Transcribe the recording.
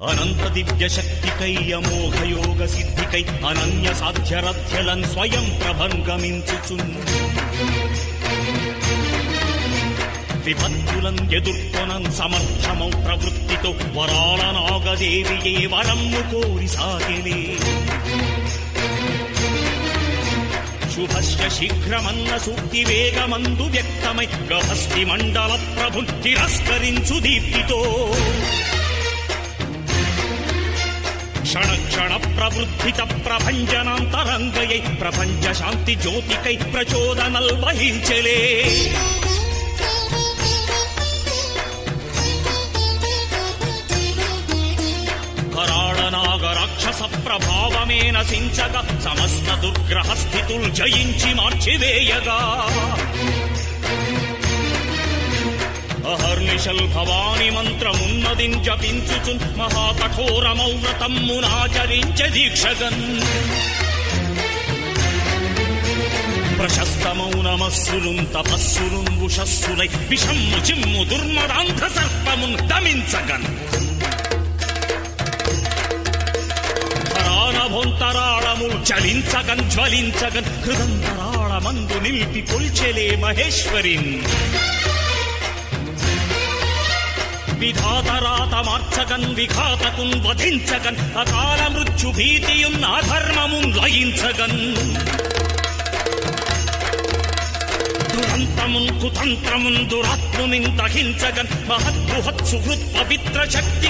అనంత దివ్య శక్తికై అమోఘ యోగ సిద్ధికై అనన్య సాధ్యరథ్యలన్ స్వయం ప్రభంగమించుచున్ విపత్తులం ఎదుర్కొనం సమర్థమౌ ప్రవృత్తితో వరాల నాగదేవియే వరమ్ము కోరి సాగిలే శుభస్య శీఘ్రమన్న సూక్తి వేగమందు వ్యక్తమై గహస్తి మండల ప్రభు తిరస్కరించు దీప్తితో క్షణ క్షణ ప్రవృద్ధిత ప్రభంజనాంతరంగయై ప్రపంచ శాంతి జ్యోతికై ప్రచోదనల్ వహించలే రాక్షస ప్రభావమే నశించగ సమస్త దుర్గ్రహ స్థితులు జయించి మార్చివేయగా. అహర్నిశల్ భవాని మంత్రమున్నదిం జపించుచున్ మహాకఠోరమౌ వ్రతమ్మునాచరించ దీక్షగన్. ప్రశస్తమౌనమస్సులు తపస్సులు ఉషస్సులై విషమ్ము చిమ్ము దుర్మదాంధ సర్పమున్ దమించగన్. ధరానభొంతరాళముల్ చలించగన్ జ్వలించగన్ హృదంతరాళమందు నిలిపి కొల్చెలే మహేశ్వరిన్. విధాతరాత మార్చగన్ విఘాతకున్ వధించగన్ అకాల మృత్యు భీతియున్ అధర్మమున్ లయించగన్ దురంతమున్ కుతంత్రమున్ దురాత్మునిన్ దహించగన్ మహద్బృహత్ సుహృత్ పవిత్ర శక్తి